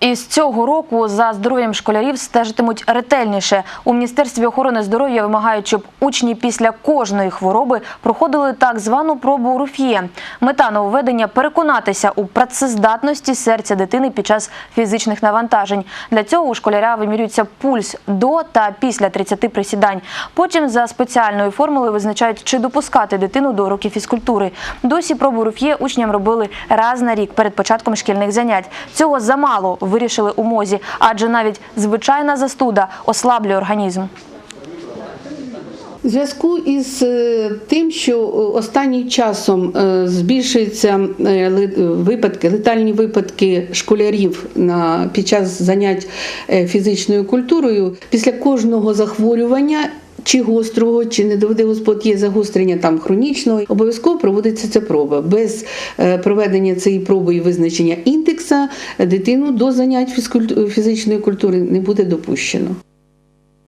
І з цього року за здоров'ям школярів стежитимуть ретельніше. У міністерстві охорони здоров'я вимагають, щоб учні після кожної хвороби проходили так звану пробу Руф'є. Мета нововведення – переконатися у працездатності серця дитини під час фізичних навантажень. Для цього у школяря вимірюється пульс до та після 30 присідань. Потім за спеціальною формулою визначають, чи допускати дитину до уроків фізкультури. Досі пробу Руф'є учням робили раз на рік перед початком шкільних занять. Цього замало, вирішили у МОЗі, адже навіть звичайна застуда ослаблює організм. Зв'язку із е, тим, що останнім часом е, збільшуються е, випадки, летальні випадки школярів на, під час занять фізичною культурою, після кожного захворювання. Чи гострого, чи не доведе Господь є загострення там хронічного, обов'язково проводиться ця проба. Без е, проведення цієї проби і визначення індекса дитину до занять фізичної культури не буде допущено.